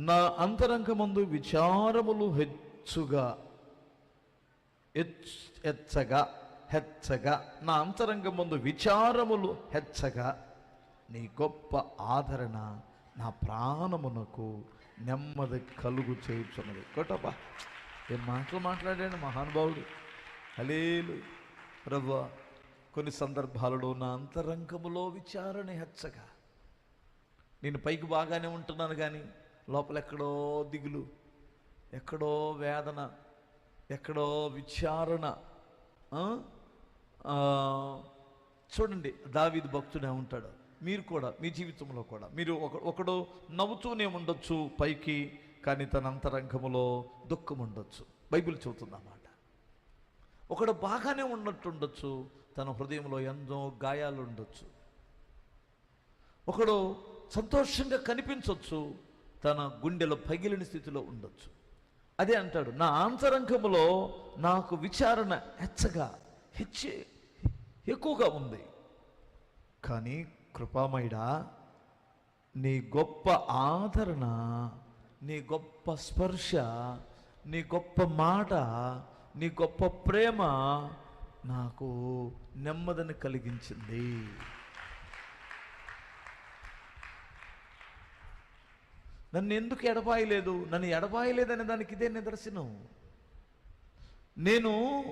నా అంతరంగమందు విచారములు హెచ్చుగా హెచ్ హెచ్చగా హెచ్చగా నా అంతరంగమందు విచారములు హెచ్చగా నీ గొప్ప ఆదరణ నా ప్రాణమునకు నెమ్మది కలుగు చేయుచున్నది. కొట్టబ్బా ఏం మాటలు మాట్లాడాడు మహానుభావుడు. హలేలు రవ్వ కొన్ని సందర్భాలలో నా అంతరంగములో విచారణ హెచ్చగా. నేను పైకి బాగానే ఉంటున్నాను కానీ లోపల ఎక్కడో దిగులు ఎక్కడో వేదన ఎక్కడో విచారణ. చూడండి దావీదు భక్తుడే ఉంటాడు మీరు కూడా మీ జీవితంలో కూడా మీరు ఒక ఒకడు నవ్వుతూనే ఉండొచ్చు పైకి కానీ తన అంతరంగములో దుఃఖం ఉండొచ్చు. బైబిల్ చెబుతుందన్నమాట ఒకడు బాగానే ఉన్నట్టు ఉండొచ్చు తన హృదయంలో ఎంతో గాయాలు ఉండొచ్చు ఒకడు సంతోషంగా కనిపించవచ్చు తన గుండెలో పగిలిన స్థితిలో ఉండొచ్చు. అదే అంటాడు నా ఆంతరంగములో నాకు విచారణ హెచ్చగా హెచ్చి ఎక్కువగా ఉంది. కానీ కృపామయుడా నీ గొప్ప ఆదరణ నీ గొప్ప స్పర్శ నీ గొప్ప మాట నీ గొప్ప ప్రేమ నాకు నెమ్మదిని కలిగించింది. నన్ను ఎందుకు ఎడబాయలేదు? నన్ను ఎడబాయలేదనే దానికి ఇదే నిదర్శనం. నేను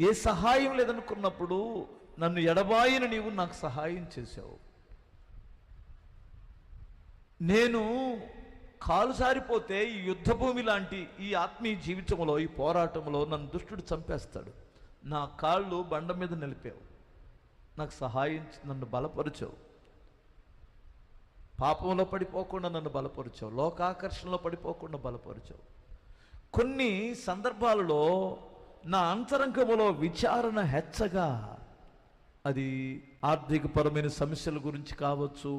ఏ సహాయం లేదనుకున్నప్పుడు నన్ను ఎడబాయిన నీవు నాకు సహాయం చేశావు. నేను కాలు సారిపోతే ఈ యుద్ధభూమి లాంటి ఈ ఆత్మీయ జీవితంలో ఈ పోరాటంలో నన్ను దుష్టుడు చంపేస్తాడు. నా కాళ్ళు బండ మీద నిలిపావు. నాకు సహాయం నన్ను బలపరిచావు. పాపంలో పడిపోకుండా నన్ను బలపరిచావు లోకాకర్షణలో పడిపోకుండా బలపరిచావు. కొన్ని సందర్భాలలో నా అంతరంగములో విచారణ హెచ్చగా అది ఆర్థికపరమైన సమస్యల గురించి కావచ్చు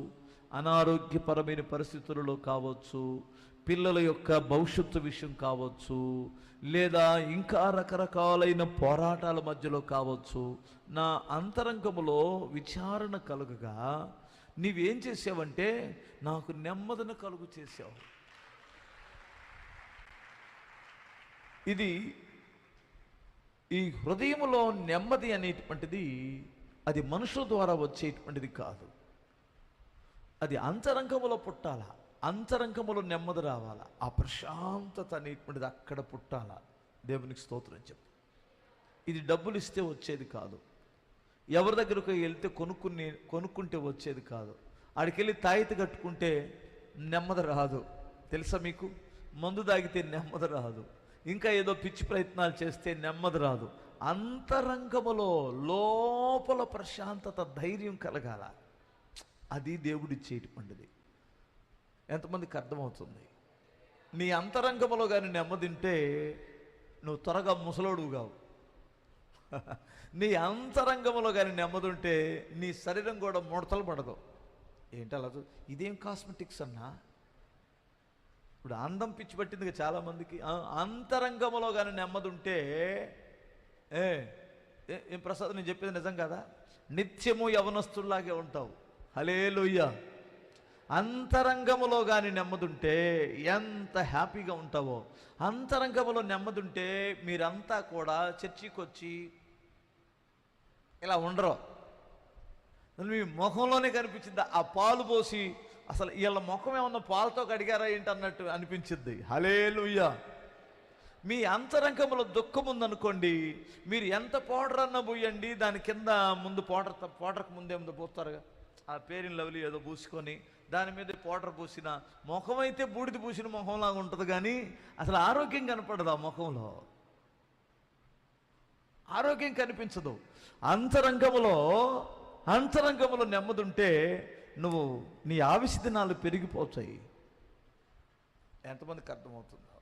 అనారోగ్యపరమైన పరిస్థితులలో కావచ్చు పిల్లల యొక్క భవిష్యత్తు విషయం కావచ్చు లేదా ఇంకా రకరకాలైన పోరాటాల మధ్యలో కావచ్చు నా అంతరంగములో విచారణ కలుగగా నీవేం చేసావంటే నాకు నెమ్మదిని కలుగు చేసావు. ఇది ఈ హృదయములో నెమ్మది అనేటువంటిది అది మనుషుల ద్వారా వచ్చేటువంటిది కాదు. అది అంతరంగములో పుట్టాల అంతరంగములో నెమ్మది రావాల ఆ ప్రశాంతత అనేటువంటిది అక్కడ పుట్టాల. దేవునికి స్తోత్రం చెప్పు. ఇది డబ్బులు ఇస్తే వచ్చేది కాదు. ఎవరి దగ్గరకు వెళ్తే కొనుక్కుని కొనుక్కుంటే వచ్చేది కాదు. ఆడికి వెళ్ళి తాయితి కట్టుకుంటే నెమ్మది రాదు. తెలుసా మీకు? మందు తాగితే నెమ్మది రాదు. ఇంకా ఏదో పిచ్చి ప్రయత్నాలు చేస్తే నెమ్మది రాదు. అంతరంగములో లోపల ప్రశాంతత ధైర్యం కలగాల. అది దేవుడిచ్చేటువంటిది ఎంతమందికి అర్థమవుతుంది? నీ అంతరంగములో కానీ నెమ్మదింటే నువ్వు త్వరగా ముసలోడువు కావు. నీ అంతరంగంలో కానీ నెమ్మదుంటే నీ శరీరం కూడా ముడతలు పడదు. ఏంటి అలా ఇదేం కాస్మెటిక్స్ అన్నా? ఇప్పుడు అందం పిచ్చి పట్టింది చాలామందికి. అంతరంగంలో కానీ నెమ్మదుంటే ఏ ఏం ప్రసాద్ నేను చెప్పేది నిజం కదా? నిత్యము యవనస్తుల్లాగే ఉంటావు. హలే అంతరంగములో కానీ నెమ్మదుంటే ఎంత హ్యాపీగా ఉంటావో అంతరంగములో నెమ్మదుంటే మీరంతా కూడా చర్చికి వచ్చి ఇలా ఉండరు. మీ ముఖంలోనే కనిపించింది. ఆ పాలు పోసి అసలు వీళ్ళ ముఖం ఏమన్నా పాలతో కడిగారా ఏంటి అన్నట్టు అనిపించింది. హలేలుయ్యా మీ అంతరంగంలో దుఃఖం ఉందనుకోండి మీరు ఎంత పౌడర్ అన్న పోయండి దాని కింద ముందు పౌడర్ పౌడర్కి ముందే ముందు పోస్తారుగా ఆ పేరిన్ లవ్లీ ఏదో పూసుకొని దాని మీద పౌడర్ పూసిన ముఖం అయితే బూడిద పూసిన ముఖంలాగా ఉంటుంది కానీ అసలు ఆరోగ్యం కనపడదు ఆ ముఖంలో ఆరోగ్యం కనిపించదు. అంతరంగములో అంతరంగములో నెమ్మదుంటే నువ్వు నీ ఆవిష దినాలు పెరిగిపోతాయి. ఎంతమందికి అర్థమవుతుందో?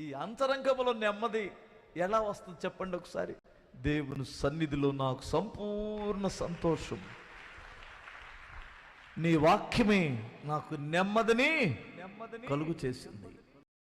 ఈ అంతరంగములో నెమ్మది ఎలా వస్తుంది చెప్పండి ఒకసారి? దేవుని సన్నిధిలో నాకు సంపూర్ణ సంతోషం. నీ వాక్యమే నాకు నెమ్మదిని నెమ్మదిని కలుగు చేసింది.